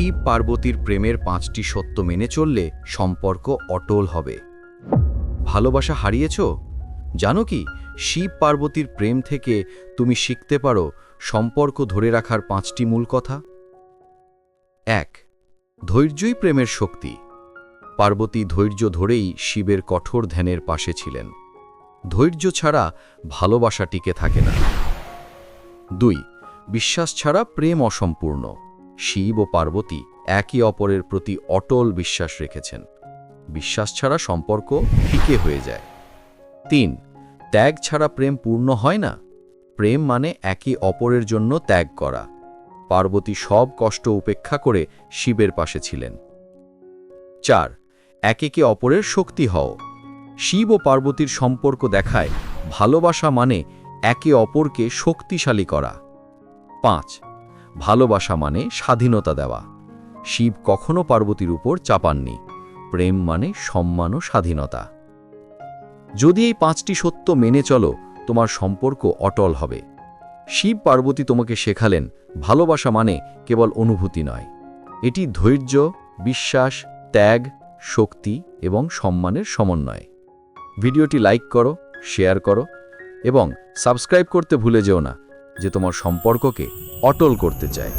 শিব পার্বতীর প্রেমের পাঁচটি সত্য মেনে চললে সম্পর্ক অটল হবে। ভালোবাসা হারিয়েছ? জানো কি, শিব পার্বতীর প্রেম থেকে তুমি শিখতে পারো সম্পর্ক ধরে রাখার পাঁচটি মূল কথা। এক, ধৈর্যই প্রেমের শক্তি। পার্বতী ধৈর্য ধরেই শিবের কঠোর ধ্যানের পাশে ছিলেন। ধৈর্য ছাড়া ভালোবাসা টিকে থাকে না। দুই, বিশ্বাস ছাড়া প্রেম অসম্পূর্ণ। শিব ও পার্বতী একে অপরের প্রতি অটল বিশ্বাস রেখেছেন। বিশ্বাস ছাড়া সম্পর্ক ফিকে হয়ে যায়। তিন, ত্যাগ ছাড়া প্রেম পূর্ণ হয় না। প্রেম মানে একে অপরের জন্য ত্যাগ করা। পার্বতী সব কষ্ট উপেক্ষা করে শিবের পাশে ছিলেন। চার, একে অপরের শক্তি হও। শিব ও পার্বতীর সম্পর্ক দেখায় ভালোবাসা মানে একে অপরকে শক্তিশালী করা। পাঁচ ভালোবাসা মানে স্বাধীনতা দেওয়া। শিব কখনো পার্বতীর উপর চাপাননি। প্রেম মানে সম্মান ও স্বাধীনতা। যদি এই পাঁচটি সত্য মেনে চলো, তোমার সম্পর্ক অটল হবে। শিব পার্বতী তোমাকে শেখালেন, ভালোবাসা মানে কেবল অনুভূতি নয়। এটি ধৈর্য, বিশ্বাস, ত্যাগ, শক্তি এবং সম্মানের সমন্বয়। ভিডিওটি লাইক করো, শেয়ার করো এবং সাবস্ক্রাইব করতে ভুলে যেও না। যে তোমার সম্পর্ককে অটল করতে চায়।